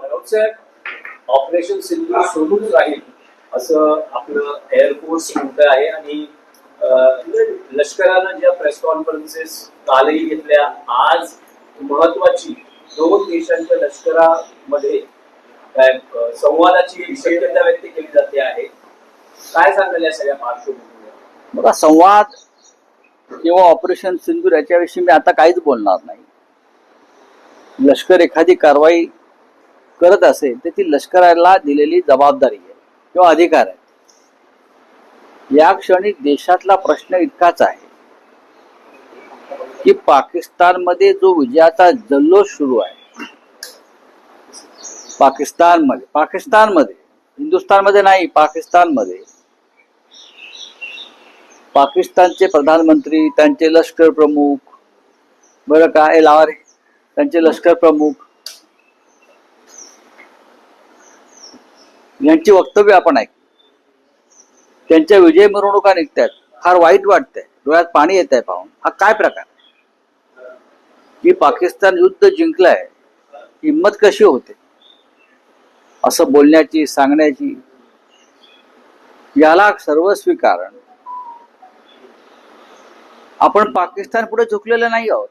साहेब operation Sindhu सुरूच राहील असं आपलं एअरफोर्स म्हणत आहे आणि लष्करानं ज्या प्रेस कॉन्फरन्सेस कालही घेतल्या आज महत्वाची दोन देशांच्या लष्करामध्ये संवादाची शक्यता व्यक्त केली जाते आहे. काय सांगाल या सगळ्या पार्श्वभूमीवर? बघा संवाद किंवा ऑपरेशन सिंदूर याच्याविषयी मी आता काहीच बोलणार नाही. लष्कर एखादी कारवाई करत असेल तर ती लष्कराला दिलेली जबाबदारी आहे किंवा अधिकार आहे. या क्षणी देशातला प्रश्न इतकाच आहे की पाकिस्तानमध्ये जो विजयाचा जल्लोष सुरू आहे पाकिस्तानमध्ये पाकिस्तानमध्ये हिंदुस्थानमध्ये नाही पाकिस्तानमध्ये पाकिस्तानचे प्रधानमंत्री त्यांचे लष्कर प्रमुख बरं काय लावा रे त्यांचे लष्कर प्रमुख यांची वक्तव्य आपण ऐक त्यांच्या विजय मिरवणुका निघतात फार वाईट वाटतंय. डोळ्यात पाणी येत आहे पाहून. हा काय प्रकार? की पाकिस्तान युद्ध जिंकलंय हिंमत कशी होते? असं बोलण्याची सांगण्याची याला सर्वस्वी कारण आपण पाकिस्तान पुढे झुकलेलं नाही आहोत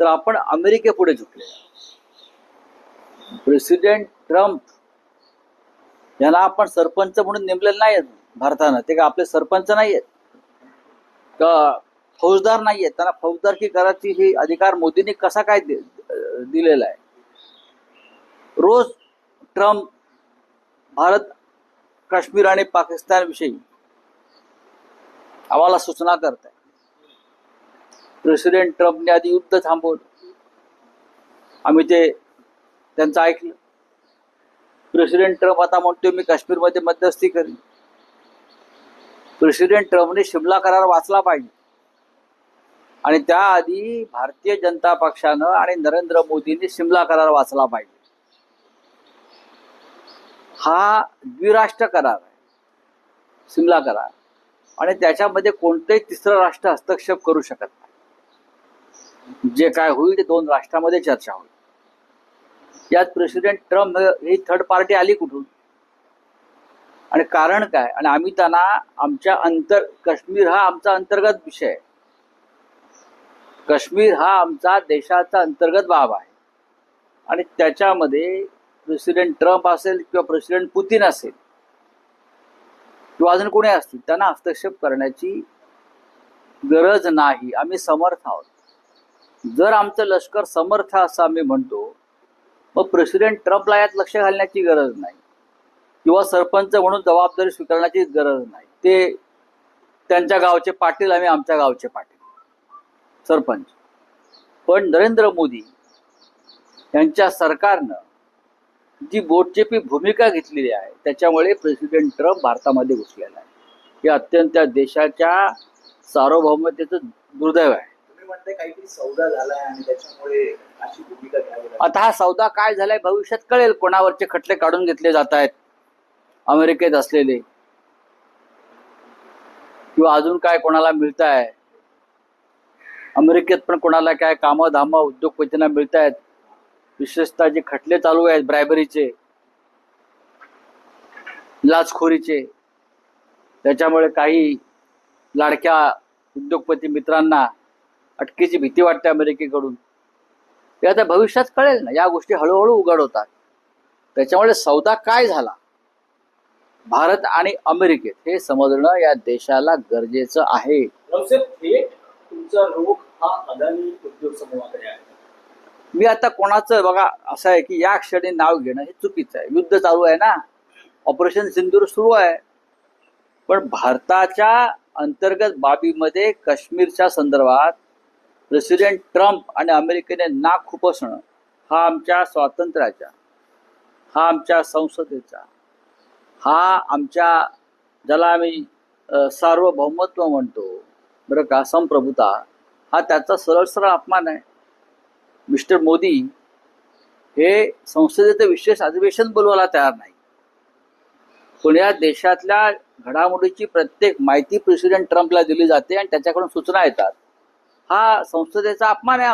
तर आपण अमेरिकेपुढे झुकले प्रेसिडेंट ट्रम्प याला आपण सरपंच म्हणून नेमलेलं नाही आहेत भारतानं. ते का आपले सरपंच नाही आहेत का फौजदार नाही आहेत त्यांना फौजदारकी करायची ही अधिकार मोदींनी कसा काय दि- दिलेला आहे? रोज ट्रम्प भारत काश्मीर आणि पाकिस्तान विषयी आम्हाला सूचना करत आहे प्रेसिडेंट ट्रम्पने आधी युद्ध थांबवलं. आम्ही ते त्यांचं ऐकलं. प्रेसिडेंट ट्रम्प आता म्हणतोय मी काश्मीरमध्ये मध्यस्थी करेन. प्रेसिडेंट ट्रम्पने शिमला करार वाचला पाहिजे. आणि त्याआधी भारतीय जनता पक्षानं आणि नरेंद्र मोदींनी शिमला करार वाचला पाहिजे. हा द्विराष्ट्र करार आहे. शिमला करार. आणि त्याच्यामध्ये कोणतंही तिसरं राष्ट्र हस्तक्षेप करू शकत नाही. जे काय होईल ते दोन राष्ट्रामध्ये चर्चा होईल. यात प्रेसिडेंट ट्रम्प ही थर्ड पार्टी आली कुठून? आणि कारण काय? आणि आम्ही त्यांना आमच्या अंतर काश्मीर हा आमचा अंतर्गत विषय. आहे काश्मीर हा आमचा देशाचा अंतर्गत बाब आहे. आणि त्याच्यामध्ये प्रेसिडेंट ट्रम्प असेल किंवा प्रेसिडेंट पुतीन असेल किंवा अजून कोणी असतील त्यांना हस्तक्षेप करण्याची गरज नाही. आम्ही समर्थ आहोत. जर आमचं लष्कर समर्थ असं आम्ही म्हणतो मग प्रेसिडेंट ट्रम्पला यात लक्ष घालण्याची गरज नाही. किंवा सरपंच म्हणून जबाबदारी स्वीकारण्याची गरज नाही. ते त्यांच्या गावचे पाटील आम्ही आमच्या गावचे पाटील. सरपंच. पण नरेंद्र मोदी यांच्या सरकारनं जी बोटचेपी भूमिका घेतलेली आहे त्याच्यामुळे प्रेसिडेंट ट्रम्प भारतामध्ये घुसलेला आहे. हे अत्यंत देशाच्या सार्वभौमतेचं दुर्दैव आहे. त्याच्यामध्ये काहीतरी सौदा झालाय आणि त्याच्यामुळे अशी भूमिका घ्यावी लागली आता हा सौदा काय झालाय भविष्यात कळेल कोणावरचे खटले काढून घेतले जात आहेत. अमेरिकेत असलेले. किंवा अजून काय कोणाला मिळत आहे अमेरिकेत पण कोणाला काय कामं धामं उद्योगपतींना मिळत आहेत विशेषतः जे खटले चालू आहेत ब्रायबरीचे लाचखोरीचे त्याच्यामुळे काही लाडक्या उद्योगपती मित्रांना अटकेची भीती वाटते अमेरिकेकडून. ते आता भविष्यात कळेल ना या गोष्टी हळूहळू उघड होतात त्याच्यामुळे सौदा काय झाला? भारत आणि अमेरिकेत हे समजणं या देशाला गरजेचं आहे. हा मी आता कोणाचं बघा असं आहे की या क्षणी नाव घेणं हे चुकीचं आहे. युद्ध चालू आहे ना? ऑपरेशन सिंदूर सुरू आहे. पण भारताच्या अंतर्गत बाबीमध्ये काश्मीरच्या संदर्भात प्रेसिडेंट ट्रम्प आणि अमेरिकेने नाक खुपसणं हा आमच्या स्वातंत्र्याचा हा आमच्या संसदेचा हा आमच्या ज्याला आम्ही सार्वभौमत्व म्हणतो बरं का संप्रभुता हा त्याचा सरळ सरळ अपमान आहे. मिस्टर मोदी हे संसदेचं विशेष अधिवेशन बोलवायला तयार नाही. पण या देशातल्या घडामोडीची प्रत्येक माहिती प्रेसिडेंट ट्रम्पला दिली जाते आणि त्याच्याकडून सूचना येतात. हा संसदेचा अपमान आहे.